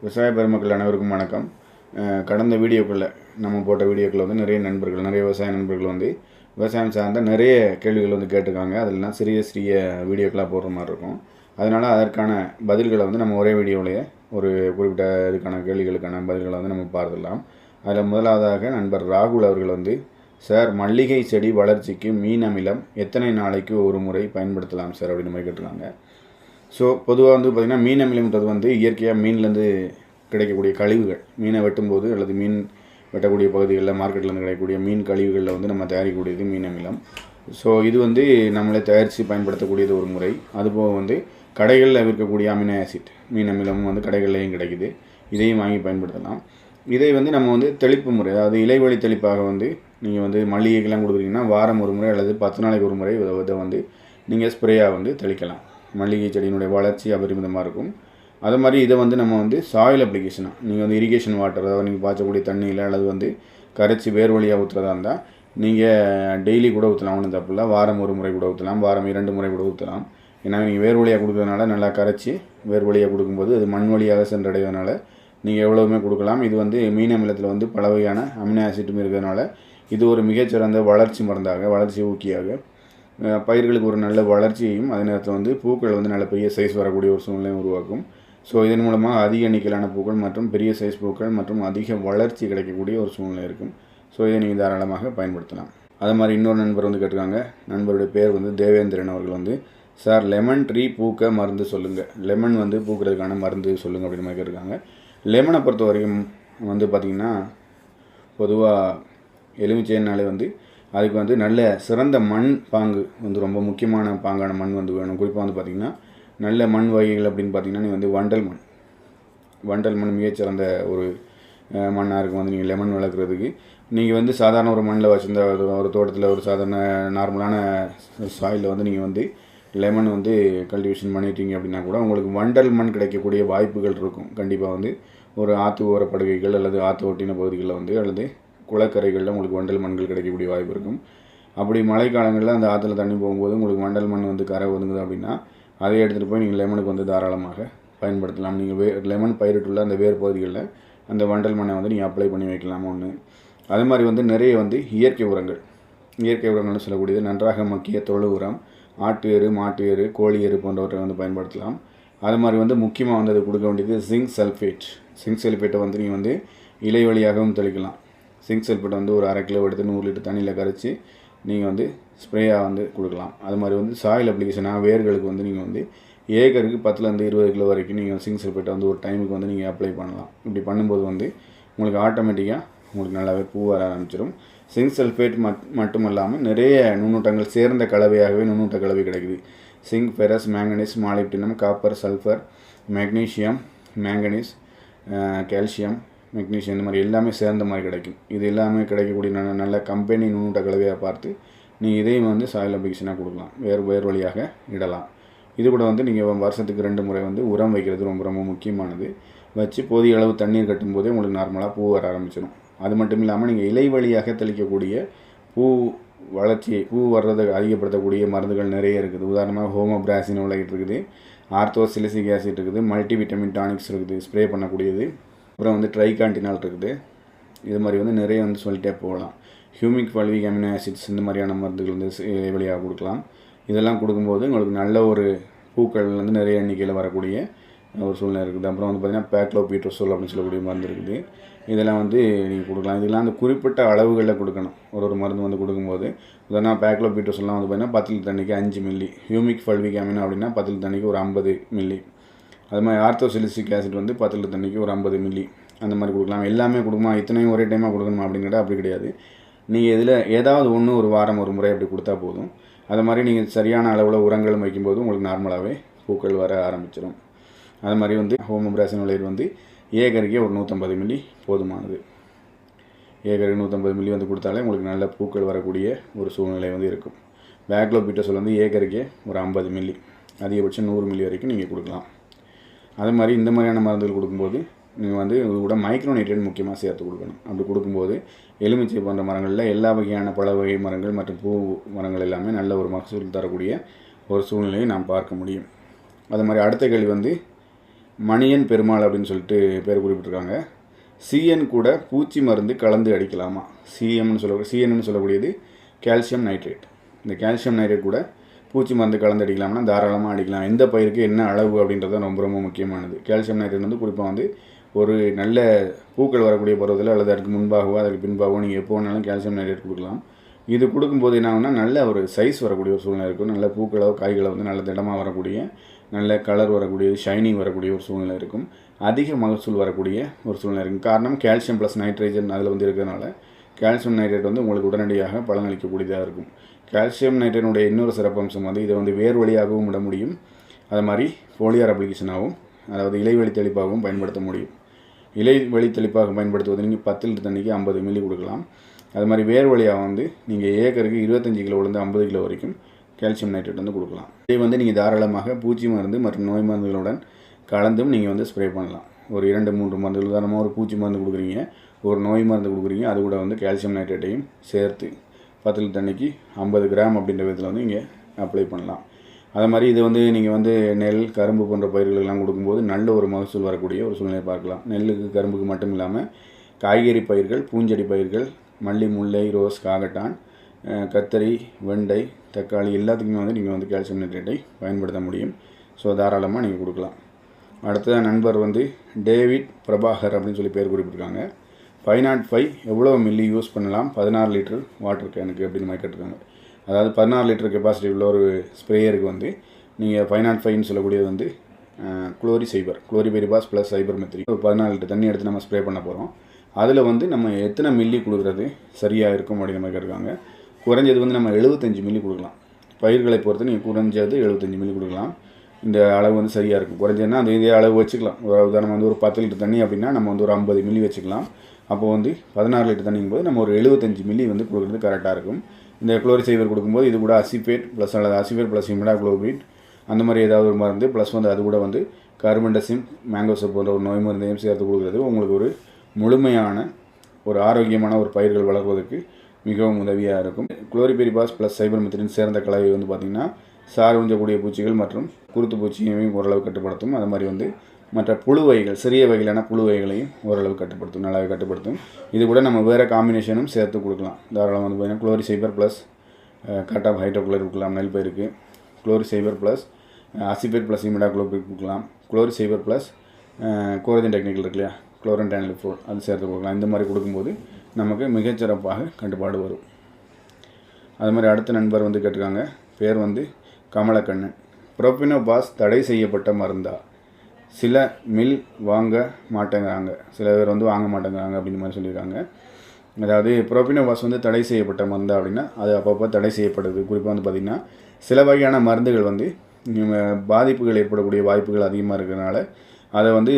விவசாய பெருமக்கள் அனைவருக்கும் வணக்கம். கடந்த வீடியோக்களில் நம்ம போட்ட வீடியோக்களில் வந்து நிறைய நண்பர்கள் நிறைய விவசாய நண்பர்கள் வந்து விவசாயம் சார்ந்த நிறைய கேள்விகள் வந்து கேட்டிருக்காங்க. அதெல்லாம் சிறிய சிறிய வீடியோக்களாக போடுற மாதிரி இருக்கும். அதனால் அதற்கான பதில்களை வந்து நம்ம ஒரே வீடியோவிலேயே ஒரு குறிப்பிட்ட இதுக்கான கேள்விகளுக்கான பதில்களை வந்து நம்ம பார்த்துடலாம். அதில் முதலாவதாக நண்பர் ராகுல் அவர்கள் வந்து சார் மல்லிகை செடி வளர்ச்சிக்கு மீன் அமிலம் எத்தனை நாளைக்கு ஒரு முறை பயன்படுத்தலாம் சார்? அப்படின்னு மாதிரி கேட்டிருக்காங்க. ஸோ பொதுவாக வந்து பார்த்திங்கன்னா மீன் அமிலம்ன்றது வந்து இயற்கையாக மீன்லேருந்து கிடைக்கக்கூடிய கழிவுகள். மீனை வெட்டும்போது அல்லது மீன் வெட்டக்கூடிய பகுதிகளில் மார்க்கெட்லேருந்து கிடைக்கக்கூடிய மீன் கழிவுகளில் வந்து நம்ம தயாரிக்கக்கூடியது மீன் அமிலம். ஸோ இது வந்து நம்மளே தயாரித்து பயன்படுத்தக்கூடியது ஒரு முறை. அதுபோக வந்து கடைகளில் விற்கக்கூடிய அமினோ ஆசிட் மீன் அமிலமும் வந்து கடைகள்லையும் கிடைக்குது. இதையும் வாங்கி பயன்படுத்தலாம். இதை வந்து நம்ம வந்து தெளிப்பு முறை அதாவது இலைவழி தெளிப்பாக வந்து நீங்கள் வந்து மல்லிகைக்கெல்லாம் கொடுக்குறீங்கன்னா வாரம் ஒரு முறை அல்லது பத்து நாளைக்கு ஒரு முறை இதை வந்து நீங்கள் ஸ்ப்ரேயாக வந்து தெளிக்கலாம். மல்லிகை செடியினுடைய வளர்ச்சி அபரிமிதமாக இருக்கும். அது மாதிரி இதை வந்து நம்ம வந்து சாயில் அப்ளிகேஷனாக நீங்கள் வந்து இரிகேஷன் வாட்டர் அதாவது நீங்கள் பாய்ச்சக்கூடிய தண்ணியில் அல்லது வந்து கரைச்சி வேர் வழியாக ஊற்றுறதா இருந்தால் நீங்கள் டெய்லி கூட ஊற்றலாம் ஒன்றும் தப்பு இல்லை. வாரம் ஒரு முறை கூட ஊற்றலாம் வாரம் இரண்டு முறை கூட ஊற்றலாம் ஏன்னா நீங்கள் வேர் வழியாக கொடுக்கறதுனால நல்லா கரைச்சி வேர் வழியாக கொடுக்கும்போது அது மண் வழியாக சென்றடைவதனால நீங்கள் எவ்வளவுமே கொடுக்கலாம். இது வந்து மீன் அமிலத்தில் வந்து பல வகையான அமினோ ஆசிட்டும் இருக்கிறதுனால இது ஒரு மிகச்சிறந்த வளர்ச்சி மருந்தாக வளர்ச்சி ஊக்கியாக பயிர்களுக்கு ஒரு நல்ல வளர்ச்சியையும் அதே நேரத்தில் வந்து பூக்கள் வந்து நல்ல பெரிய சைஸ் வரக்கூடிய ஒரு சூழ்நிலையும் உருவாக்கும். ஸோ இதன் மூலமாக அதிக எண்ணிக்கையிலான பூக்கள் மற்றும் பெரிய சைஸ் பூக்கள் மற்றும் அதிக வளர்ச்சி கிடைக்கக்கூடிய ஒரு சூழ்நிலை இருக்கும். ஸோ இதை நீங்கள் தாராளமாக பயன்படுத்தலாம். அது மாதிரி இன்னொரு நண்பர் வந்து கேட்டிருக்காங்க. நண்பருடைய பேர் வந்து தேவேந்திரன் அவர்கள் வந்து சார் லெமன் ட்ரீ பூக்க மருந்து சொல்லுங்கள் லெமன் வந்து பூக்கிறதுக்கான மருந்து சொல்லுங்கள் அப்படின்னு மாதிரி கேட்டிருக்காங்க. லெமனை பொறுத்த வரைக்கும் வந்து பார்த்திங்கன்னா பொதுவாக எலுமிச்சைனாலே வந்து அதுக்கு வந்து நல்ல சிறந்த மண் பாங்கு வந்து ரொம்ப முக்கியமான பாங்கான மண் வந்து வேணும். குறிப்பாக வந்து பார்த்திங்கன்னா நல்ல மண் வகைகள் அப்படின்னு பார்த்திங்கன்னா நீ வந்து வண்டல் மண். வண்டல் மண் மிகச்சிறந்த ஒரு மண்ணாக இருக்கும். வந்து நீங்கள் லெமன் வளர்க்குறதுக்கு. நீங்கள் வந்து சாதாரண ஒரு மண்ணில் வச்சுருந்த ஒரு ஒரு தோட்டத்தில் ஒரு சாதாரண நார்மலான சாயிலில் வந்து நீங்கள் வந்து லெமன் வந்து கல்டிவேஷன் பண்ணிட்டீங்க அப்படின்னா கூட உங்களுக்கு வண்டல் மண் கிடைக்கக்கூடிய வாய்ப்புகள் இருக்கும். கண்டிப்பாக வந்து ஒரு ஆற்று ஓரப்படுகைகள் அல்லது ஆற்று ஒட்டின பகுதிகளில் வந்து அல்லது குளக்கரைகளில் உங்களுக்கு வண்டல் மண்கள் கிடைக்கக்கூடிய வாய்ப்பு இருக்கும். அப்படி மழைக்காலங்களில் அந்த ஆற்றுல தண்ணி போகும்போது உங்களுக்கு வண்டல் மண் வந்து கரை ஒதுங்குது அப்படின்னா அதை எடுத்துகிட்டு போய் நீங்கள் லெமனுக்கு வந்து தாராளமாக பயன்படுத்தலாம். நீங்கள் வே லெமன் பயிரிட்டுள்ள அந்த வேர் பகுதிகளில் அந்த வண்டல் மண்ணை வந்து நீங்கள் அப்ளை பண்ணி வைக்கலாம் ஒன்று அது மாதிரி வந்து நிறைய வந்து இயற்கை உரங்கள். இயற்கை உரங்கள்னு சொல்லக்கூடியது நன்றாக மக்கிய தொழு உரம் ஆட்டு எரு மாட்டு எரு கோழி எரு போன்றவற்றை வந்து பயன்படுத்தலாம். அது மாதிரி வந்து முக்கியமாக வந்து அது கொடுக்க வேண்டியது ஜிங்க் சல்ஃபேட் ஜிங்க் சல்ஃபேட்டை வந்து நீங்கள் வந்து இலை வழியாகவும் தெளிக்கலாம். சிங்க் சல்ஃபேட் வந்து ஒரு அரை கிலோ எடுத்து நூறு லிட்டர் தண்ணியில் கரைச்சி நீங்கள் வந்து ஸ்ப்ரேயாக வந்து கொடுக்கலாம். அது மாதிரி வந்து சாயில் அப்ளிகேஷனாக வேர்களுக்கு வந்து நீங்கள் வந்து ஏக்கருக்கு பத்துலேருந்து இருபது கிலோ வரைக்கும் நீங்கள் சிங்க் சல்ஃபேட்டை வந்து ஒரு டைமுக்கு வந்து நீங்கள் அப்ளை பண்ணலாம். இப்படி பண்ணும்போது வந்து உங்களுக்கு ஆட்டோமேட்டிக்காக உங்களுக்கு நல்லாவே பூ வர ஆரம்பிச்சிடும் சிங்க் சல்ஃபேட் மட் மட்டும் இல்லாமல் நிறைய நுண்ணூட்டங்கள் சேர்ந்த கலவையாகவே நுண்ணூட்ட கலவை கிடைக்குது. Zinc ferrous manganese molybdenum copper sulphur magnesium manganese calcium magnesium இந்த மாதிரி எல்லாமே சேர்ந்த மாதிரி கிடைக்கும். இது எல்லாமே கிடைக்கக்கூடிய நல்ல நல்ல கம்பெனி நுண்ணூட்ட கலவையாக பார்த்து நீங்கள் இதையும் வந்து சாயில் அப்ளிகேஷனாக கொடுக்கலாம். வேறு வேறு வழியாக இடலாம். இது கூட வந்து நீங்கள் வருஷத்துக்கு ரெண்டு முறை வந்து உரம் வைக்கிறது ரொம்ப ரொம்ப முக்கியமானது. வச்சு போதிய அளவு தண்ணீர் கட்டும்போதே உங்களுக்கு நார்மலாக பூ வர ஆரம்பிச்சிடும் அது மட்டும் இல்லாமல் நீங்கள் இலை வழியாக தெளிக்கக்கூடிய பூ வளர்ச்சியை பூ வர்றதை அதிகப்படுத்தக்கூடிய மருந்துகள் நிறைய இருக்குது. உதாரணமாக ஹோமோபிராசின் விளையிட்டு இருக்குது. ஆர்த்தோசிலிசிக் ஆசிட் இருக்குது. மல்டி விட்டமின் டானிக்ஸ் இருக்குது. ஸ்ப்ரே பண்ணக்கூடியது. அப்புறம் வந்து ட்ரைகாண்டினால் இருக்குது. இது மாதிரி வந்து நிறைய வந்து சொல்லிட்டே போகலாம். ஹியூமிக் பல்விக் அமினோ ஆசிட்ஸ் இந்த மாதிரியான மருந்துகள் வந்து சி- வழியாக கொடுக்கலாம். இதெல்லாம் கொடுக்கும்போது உங்களுக்கு நல்ல ஒரு பூக்கள் வந்து நிறைய எண்ணிக்கையில் வரக்கூடிய ஒரு சூழ்நிலை இருக்குது. அப்புறம் வந்து பார்த்திங்கன்னா பேக்லோபீட்ரோசோல் அப்படின்னு சொல்லக்கூடிய மருந்து இருக்குது. இதெல்லாம் வந்து நீங்கள் கொடுக்கலாம். இதெல்லாம் அந்த குறிப்பிட்ட அளவுகளில் கொடுக்கணும். ஒரு ஒரு மருந்து வந்து கொடுக்கும்போது. உதாரணம் பேக்லோபீட்ரோசோல்லாம் வந்து பார்த்திங்கன்னா பத்து லிட்டர் தண்ணிக்கு அஞ்சு மில்லி ஹியூமிக் ஃபல்விக் அமினோ அப்படின்னா பத்து லிட்டர் தண்ணிக்கு ஒரு ஐம்பது மில்லி அது மாதிரி ஆர்த்தோசிலிசிக் ஆசிட் வந்து பத்து லிட்டர் தண்ணிக்கு ஒரு ஐம்பது மில்லி அந்த மாதிரி கொடுக்கலாம். எல்லாமே கொடுக்குமா இத்தனையும் ஒரே டைமாக கொடுக்கணுமா அப்படிங்கிறத அப்படி கிடையாது. நீங்கள் இதில் ஏதாவது ஒன்று ஒரு வாரம் ஒரு முறை அப்படி கொடுத்தா போதும். அது மாதிரி நீங்கள் சரியான அளவில் உரங்களும் வைக்கும்போது உங்களுக்கு நார்மலாகவே பூக்கள் வர ஆரம்பிச்சிடும் அது மாதிரி வந்து ஹோமோபிராசன் விளையர் வந்து ஏக்கருக்கே ஒரு நூற்றம்பது மில்லி போதுமானது. ஏக்கருக்கு நூற்றம்பது மில்லி வந்து கொடுத்தாலே உங்களுக்கு நல்ல பூக்கள் வரக்கூடிய ஒரு சூழ்நிலை வந்து இருக்கும். பேக்லோ பீட்டோசோல் வந்து ஏக்கருக்கே ஒரு ஐம்பது மில்லி. அதிகபட்சம் நூறு மில்லி வரைக்கும் நீங்கள் கொடுக்கலாம். அது மாதிரி இந்த மாதிரியான மருந்துகள் கொடுக்கும்போது நீங்கள் வந்து இது கூட மைக்ரோநியூட்ரியன் முக்கியமாக சேர்த்து கொடுக்கணும். அப்படி கொடுக்கும்போது எலுமிச்சை போன்ற மரங்களில் எல்லா வகையான பல வகை மரங்கள் மற்றும் பூ மரங்கள் எல்லாமே நல்ல ஒரு மகசூல் தரக்கூடிய ஒரு சூழ்நிலையை நாம் பார்க்க முடியும். அது மாதிரி அடுத்த கேள்வி வந்து மணியன் பெருமாள் அப்படின்னு சொல்லிட்டு பேர் குறிப்பிட்டிருக்காங்க. சிஎன் கூட பூச்சி மருந்து கலந்து அடிக்கலாமா? சிஎம்னு சொல்ல சிஎன்னு சொல்லக்கூடியது கால்சியம் நைட்ரேட் இந்த கால்சியம் நைட்ரேட் கூட பூச்சி மருந்து கலந்து அடிக்கலாம்னா தாராளமாக அடிக்கலாம். எந்த பயிருக்கு என்ன அளவு அப்படின்றது ரொம்ப ரொம்ப முக்கியமானது. கால்சியம் நைட்ரேட் வந்து குறிப்பாக வந்து ஒரு நல்ல பூக்கள் வரக்கூடிய பருவத்தில் அல்லது அதுக்கு முன்பாகவோ அதற்கு பின்பாகவோ நீங்கள் எப்போ வேணாலும் கால்சியம் நைட்ரேட் கொடுக்கலாம். இது கொடுக்கும்போது என்ன ஆகுனா நல்ல ஒரு சைஸ் வரக்கூடிய ஒரு சூழ்நிலை இருக்கும். நல்ல பூக்களோ காய்களோ வந்து நல்ல திடமாக வரக்கூடிய நல்ல கலர் வரக்கூடிய ஷைனிங் வரக்கூடிய ஒரு சூழ்நிலை இருக்கும். அதிக மகசூல் வரக்கூடிய ஒரு சூழ்நிலை இருக்கும். காரணம் கால்சியம் ப்ளஸ் நைட்ரேஜன் அதில் வந்து இருக்கிறதுனால கால்சியம் நைட்ரேட் வந்து உங்களுக்கு உடனடியாக பலனளிக்கக்கூடியதாக இருக்கும். கால்சியம் நைட்ரேனுடைய இன்னொரு சிறப்பம்சம் வந்து இதை வந்து வேர் வழியாகவும் விட முடியும். அது மாதிரி போலியார் அப்ளிகேஷனாகவும் அதாவது இலைவெளி தெளிப்பாகவும் பயன்படுத்த முடியும். இலை வழி தெளிப்பாக பயன்படுத்துவது நீங்கள் பத்து லிட்டர் தண்ணிக்கு ஐம்பது மில்லி கொடுக்கலாம். அது மாதிரி வேர் வழியாக வந்து நீங்கள் ஏக்கருக்கு இருபத்தஞ்சி கிலோலேருந்து ஐம்பது கிலோ வரைக்கும் கால்சியம் நைட்ரேட் வந்து கொடுக்கலாம். இதை வந்து நீங்கள் தாராளமாக பூச்சி மருந்து மற்றும் நோய் மருந்துகளுடன் கலந்தும் நீங்கள் வந்து ஸ்ப்ரே பண்ணலாம். ஒரு இரண்டு மூன்று மருந்துகள் உதாரணமாக ஒரு பூச்சி மருந்து கொடுக்குறீங்க ஒரு நோய் மருந்து கொடுக்குறீங்க அது கூட வந்து கால்சியம் நைட்ரேட்டையும் சேர்த்து பத்து லிட்டர் தண்ணிக்கு ஐம்பது கிராம் அப்படின்ற விதத்தில் வந்து இங்கே அப்ளை பண்ணலாம். அதே மாதிரி இது வந்து நீங்கள் வந்து நெல் கரும்பு போன்ற பயிர்களெல்லாம் கொடுக்கும்போது நல்ல ஒரு மகசூல் வரக்கூடிய ஒரு சூழ்நிலை பார்க்கலாம். நெல்லுக்கு கரும்புக்கு மட்டும் இல்லாமல் காய்கறி பயிர்கள் பூஞ்செடி பயிர்கள் மல்லி முல்லை ரோஸ் காகட்டான் கத்தரி வெண்டை தக்காளி எல்லாத்துக்குமே வந்து நீங்கள் வந்து கால்சியம் நைட்ரேட்டை பயன்படுத்த முடியும். ஸோ தாராளமாக நீங்கள் கொடுக்கலாம். அடுத்த நண்பர் வந்து டேவிட் பிரபாகர் அப்படின்னு சொல்லி பேர் குறிப்பிட்டிருக்காங்க. ஃபைவ் நாட் ஃபைவ் எவ்வளோ மில்லி யூஸ் பண்ணலாம்? பதினாறு லிட்டர் வாட்டர் கேனுக்கு அப்படின்னு மாதிரி கேட்டிருக்காங்க. அதாவது பதினாறு லிட்டர் கெப்பாசிட்டி உள்ள ஒரு ஸ்ப்ரேயருக்கு வந்து நீங்கள் ஃபைவ் நாட் ஃபைவ்னு சொல்லக்கூடியது வந்து குளோரி சைபர். குளோரி பெரிபாஸ் ப்ளஸ் சைபர் மெத்திரி ஒரு பதினாலு லிட்டர் தண்ணி எடுத்து நம்ம ஸ்ப்ரே பண்ண போகிறோம் அதில் வந்து நம்ம எத்தனை மில்லி கொடுக்குறது சரியாக இருக்கும் அப்படின்னு மாதிரி கேட்டிருக்காங்க. குறைஞ்சது வந்து நம்ம எழுபத்தஞ்சு மில்லி கொடுக்கலாம். பயிர்களை பொறுத்து நீங்கள் குறைஞ்சது எழுபத்தஞ்சு மில்லி கொடுக்கலாம். இந்த அளவு வந்து சரியாக இருக்கும். குறைஞ்சதுன்னா அந்த இதே அளவு வச்சுக்கலாம். ஒரு உதாரணம் வந்து ஒரு பத்து லிட்டர் தண்ணி அப்படின்னா நம்ம வந்து ஒரு ஐம்பது மில்லி வச்சுக்கலாம். அப்போ வந்து பதினாறு லிட்டர் தண்ணிங்கும் போது நம்ம ஒரு எழுபத்தஞ்சு மில்லி வந்து கொடுக்குறது கரெக்டாக இருக்கும். இந்த குளோரிசைவர் கொடுக்கும்போது இது கூட அசிபேட் ப்ளஸ் அல்லது அசிபேட் ப்ளஸ் இமிடா அந்த மாதிரி ஏதாவது ஒரு மருந்து ப்ளஸ் வந்து அது கூட வந்து கார்பன்டசிம் மேங்கோசப் போன்ற ஒரு நோய் மருந்தையும் சேர்த்து கொடுக்குறது உங்களுக்கு ஒரு முழுமையான ஒரு ஆரோக்கியமான ஒரு பயிர்கள் வளர்வதற்கு மிகவும் உதவியாக இருக்கும். குளோரிபெரிபாஸ் ப்ளஸ் சைபர் மித்திரின் சேர்ந்த கலவை வந்து பார்த்திங்கன்னா சார் உஞ்சக்கூடிய பூச்சிகள் மற்றும் குருத்து பூச்சியையும் ஓரளவு கட்டுப்படுத்தும். அது மாதிரி வந்து மற்ற புழு வகைகள் சிறிய வகையிலான புழு வகைகளையும் ஓரளவு கட்டுப்படுத்தும் நல்லாவே கட்டுப்படுத்தும். இது கூட நம்ம வேறு காம்பினேஷனும் சேர்த்து கொடுக்கலாம். தாராளமாக வந்து பார்த்திங்கன்னா குளோரி சைபர் ப்ளஸ் கட் ஆஃப் ஹைட்ரோகுளர் கொடுக்கலாம். நெல் பயிருக்கு குளோரி சைபர் ப்ளஸ் அசிபேட் ப்ளஸ் இமிடா குளோபிக் கொடுக்கலாம். குளோரி சைபர் ப்ளஸ் கோரஜன் டெக்னிக்கல் இருக்கு இல்லையா? குளோரன் டேனில் அது சேர்த்து கொடுக்கலாம். இந்த மாதிரி கொடுக்கும்போது நமக்கு மிகச்சிறப்பாக கட்டுப்பாடு வரும். அது மாதிரி அடுத்த நண்பர் வந்து கேட்டிருக்காங்க. பேர் வந்து கமலக்கண்ணன். ப்ரோபினோபாஸ் தடை செய்யப்பட்ட மருந்தா? சில மில் வாங்க மாட்டேங்கிறாங்க. சில பேர் வந்து வாங்க மாட்டேங்கிறாங்க அப்படின்ற மாதிரி சொல்லியிருக்காங்க. அதாவது ப்ரோபினோபாஸ் வந்து தடை செய்யப்பட்ட மருந்து அப்படின்னா அது அப்பப்போ தடை செய்யப்படுது. குறிப்பாக வந்து பார்த்திங்கன்னா சில வகையான மருந்துகள் வந்து பாதிப்புகள் ஏற்படக்கூடிய வாய்ப்புகள் அதிகமாக இருக்கிறதுனால அதை வந்து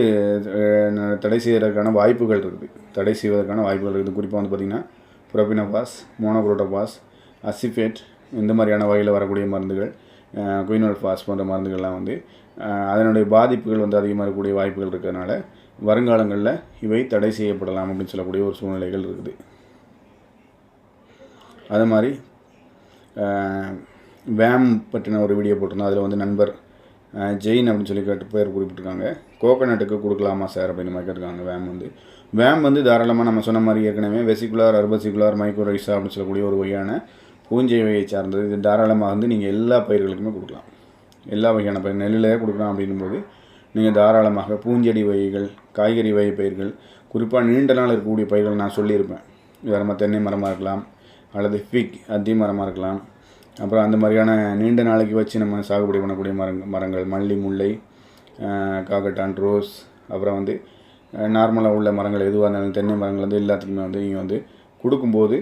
தடை செய்வதற்கான வாய்ப்புகள் இருக்குது. தடை செய்வதற்கான வாய்ப்புகள் இருக்குது. குறிப்பாக வந்து பார்த்திங்கன்னா புரோபினோபாஸ் மோனோக்ரோட்டோபாஸ் அசிஃபேட் இந்த மாதிரியான வகையில் வரக்கூடிய மருந்துகள் குயினோல்ஃபாஸ் போன்ற மருந்துகள்லாம் வந்து அதனுடைய பாதிப்புகள் வந்து அதிகமாக இருக்கக்கூடிய வாய்ப்புகள் இருக்கிறதுனால வருங்காலங்களில் இவை தடை செய்யப்படலாம் அப்படின்னு சொல்லக்கூடிய ஒரு சூழ்நிலைகள் இருக்குது. அது மாதிரி வேம் பற்றின ஒரு வீடியோ போட்டிருந்தோம். அதில் வந்து நண்பர் ஜெயின் அப்படின்னு சொல்லி கேட்டு பேர் குறிப்பிட்டிருக்காங்க. கோகோனட்டுக்கு கொடுக்கலாமா சார் அப்படின்னு மாதிரி கேட்டிருக்காங்க வேம் வந்து. வேம் வந்து தாராளமாக நம்ம சொன்ன மாதிரி ஏற்கனவே வெசிகுலார் அர்பசிகுலார் மைக்ரோரைஸா அப்படின்னு சொல்லக்கூடிய ஒரு வகையான பூஞ்சை வகையை சார்ந்தது. இது தாராளமாக வந்து நீங்கள் எல்லா பயிர்களுக்குமே கொடுக்கலாம். எல்லா வகையான பயிர் நெல்லிலே கொடுக்கலாம் அப்படின்னும்போது நீங்கள் தாராளமாக பூஞ்செடி வகைகள் காய்கறி வகை பயிர்கள் குறிப்பாக நீண்ட நாள் இருக்கக்கூடிய பயிர்கள் நான் சொல்லியிருப்பேன். உதாரணமாக தென்னை மரமாக இருக்கலாம் அல்லது ஃபிக் அத்தி மரமாக இருக்கலாம். அப்புறம் அந்த மாதிரியான நீண்ட நாளைக்கு வச்சு நம்ம சாகுபடி பண்ணக்கூடிய மரங்கள் மரங்கள் மல்லி முல்லை காக்கட்டான் ரோஸ் அப்புறம் வந்து நார்மலாக உள்ள மரங்கள் எதுவாக இருந்தாலும் தென்னை மரங்கள் வந்து எல்லாத்துக்குமே வந்து நீங்கள் வந்து கொடுக்கும்போது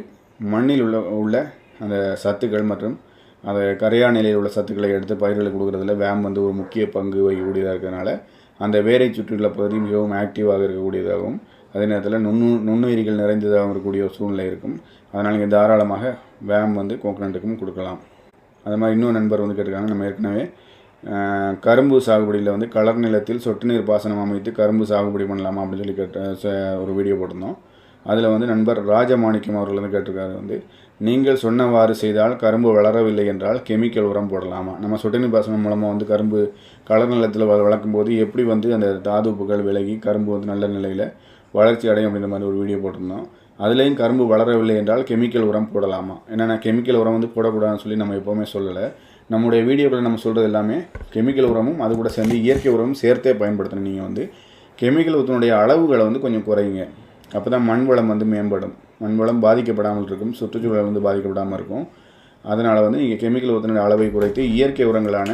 மண்ணில் உள்ள உள்ள அந்த சத்துக்கள் மற்றும் அந்த கரையா நிலையில் உள்ள சத்துக்களை எடுத்து பயிர்களுக்கு கொடுக்குறதுல வேம் வந்து ஒரு முக்கிய பங்கு வகிக்கக்கூடியதாக இருக்கிறதுனால அந்த வேரை சுற்றியுள்ள பகுதி மிகவும் ஆக்டிவாக இருக்கக்கூடியதாகவும் அதே நேரத்தில் நுண்ணு நுண்ணுயிரிகள் நிறைந்ததாகவும் இருக்கக்கூடிய ஒரு சூழ்நிலை இருக்கும். அதனால் நீங்கள் தாராளமாக வேம் வந்து கோகனட்டுக்கும் கொடுக்கலாம். அது மாதிரி இன்னொரு நண்பர் வந்து கேட்டிருக்காங்க நம்ம ஏற்கனவே கரும்பு சாகுபடியில் வந்து கலர் நிலத்தில் சொட்டு நீர் பாசனம் அமைத்து கரும்பு சாகுபடி பண்ணலாமா அப்படின்னு சொல்லி கேட்ட ஒரு வீடியோ போட்டிருந்தோம். அதில் வந்து நண்பர் ராஜமாணிக்கம் அவர்கள் வந்து கேட்டிருக்காரு வந்து நீங்கள் சொன்னவாறு செய்தால் கரும்பு வளரவில்லை என்றால் கெமிக்கல் உரம் போடலாமா? நம்ம சொட்டு நீர் பாசனம் மூலமாக வந்து கரும்பு கலர் நிலத்தில் வளர்க்கும் போது எப்படி வந்து அந்த தாதுப்புகள் விலகி கரும்பு வந்து நல்ல நிலையில் வளர்ச்சி அடையும் அப்படின்ற மாதிரி ஒரு வீடியோ போட்டிருந்தோம். அதுலேயும் கரும்பு வளரவில்லை என்றால் கெமிக்கல் உரம் போடலாமா? ஏன்னா கெமிக்கல் உரம் வந்து போடக்கூடாதுன்னு சொல்லி நம்ம எப்போவுமே சொல்லலை. நம்முடைய வீடியோக்களை நம்ம சொல்கிறது எல்லாமே கெமிக்கல் உரமும் அது கூட சேர்ந்து இயற்கை உரமும் சேர்த்தே பயன்படுத்தணும். நீங்கள் வந்து கெமிக்கல் உரத்தினுடைய அளவுகளை வந்து கொஞ்சம் குறையுங்க அப்போ தான் மண் வளம் வந்து மேம்படும். மண் வளம் பாதிக்கப்படாமல் இருக்கும். சுற்றுச்சூழல் வந்து பாதிக்கப்படாமல் இருக்கும். அதனால் வந்து நீங்கள் கெமிக்கல் உரத்தினுடைய அளவை குறைத்து இயற்கை உரங்களான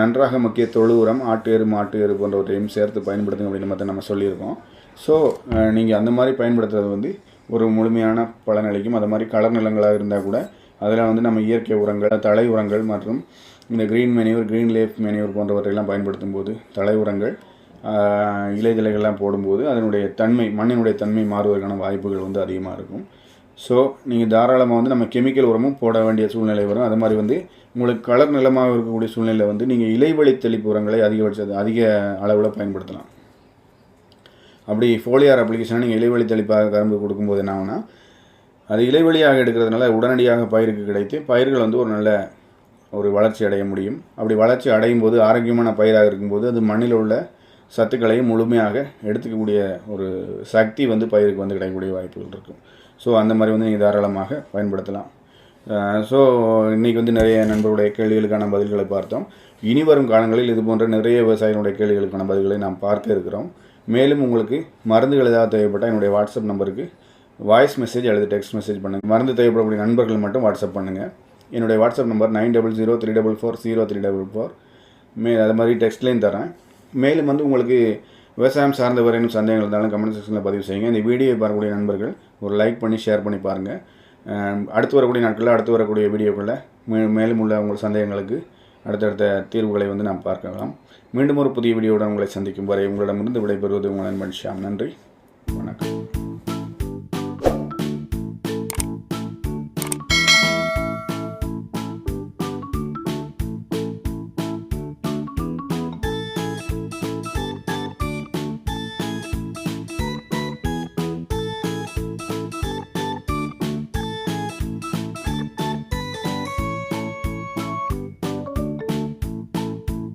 நன்றாக மக்கிய தொழு உரம் ஆட்டு எரு மாட்டு எரு போன்றவற்றையும் சேர்த்து பயன்படுத்துங்க அப்படின்னு மற்ற நம்ம சொல்லியிருக்கோம். ஸோ நீங்கள் அந்த மாதிரி பயன்படுத்துறது வந்து ஒரு முழுமையான பலனளிக்கும். அது மாதிரி கலர் நிலங்களாக இருந்தால் கூட அதில் வந்து நம்ம இயற்கை உரங்கள் தலை உரங்கள் மற்றும் இந்த green manure green leaf manure போன்றவற்றையெல்லாம் பயன்படுத்தும் போது தலை உரங்கள் இலைதலைகள்லாம் போடும்போது அதனுடைய தன்மை மண்ணினுடைய தன்மை மாறுவதற்கான வாய்ப்புகள் வந்து அதிகமாக இருக்கும். ஸோ நீங்கள் தாராளமாக வந்து நம்ம கெமிக்கல் உரமும் போட வேண்டிய சூழ்நிலை வரும். அது மாதிரி வந்து உங்களுக்கு கலர் நிலமாக இருக்கக்கூடிய சூழ்நிலை வந்து நீங்கள் இலைவழி தெளிப்பு உரங்களை அதிகபட்ச அதிக அளவில் பயன்படுத்தலாம். அப்படி ஃபோலியார் அப்ளிகேஷனை நீங்கள் இலைவழி தெளிப்பாக கரும்பு கொடுக்கும்போது என்ன ஆகுனா அது இலைவழியாக எடுக்கிறதுனால உடனடியாக பயிருக்கு கிடைத்து பயிர்கள் வந்து ஒரு நல்ல ஒரு வளர்ச்சி அடைய முடியும். அப்படி வளர்ச்சி அடையும் போது ஆரோக்கியமான பயிராக இருக்கும்போது அது மண்ணில் உள்ள சத்துக்களையும் முழுமையாக எடுத்துக்கக்கூடிய ஒரு சக்தி வந்து பயிருக்கு வந்து கிடைக்கக்கூடிய வாய்ப்புகள் இருக்கும் ஸோ அந்த மாதிரி வந்து நீங்கள் தாராளமாக பயன்படுத்தலாம். ஸோ இன்றைக்கி வந்து நிறைய நண்பர்களுடைய கேள்விகளுக்கான பதில்களை பார்த்தோம். இனி வரும் காலங்களில் இது போன்ற நிறைய விவசாயிகளுடைய கேள்விகளுக்கான பதில்களை நாம் பார்க்க இருக்கிறோம். மேலும் உங்களுக்கு மருந்துகள் ஏதாவது தேவைப்பட்டால் என்னுடைய வாட்ஸ்அப் நம்பருக்கு வாய்ஸ் மெசேஜ் அல்லது டெக்ஸ்ட் மெசேஜ் பண்ணுங்கள் மருந்து தேவைப்படக்கூடிய நண்பர்கள் மட்டும் வாட்ஸ்அப் பண்ணுங்கள் என்னுடைய WhatsApp number nine double zero three double four zero three double four. மே அது மாதிரி டெக்ஸ்ட்லேயும் தரேன். மேலும் வந்து உங்களுக்கு விவசாயம் சார்ந்த வரையும் சந்தேகங்கள் இருந்தாலும் கமெண்ட் செக்ஷனில் பதிவு செய்யுங்க. இந்த வீடியோவை பார்க்கக்கூடிய நண்பர்கள் ஒரு லைக் பண்ணி ஷேர் பண்ணி பாருங்கள் அடுத்து வரக்கூடிய நாட்களில் அடுத்து வரக்கூடிய வீடியோக்களில் மே மேலும் உள்ள உங்கள் சந்தேகங்களுக்கு அடுத்தடுத்த தீர்வுகளை வந்து நாம் பார்க்கலாம். மீண்டும் ஒரு புதிய வீடியோவுடன் உங்களை சந்திக்கும் வரை உங்களிடமிருந்து விடைபெறுவது உங்கள் நண்பன் ஷியாம். நன்றி. வணக்கம்.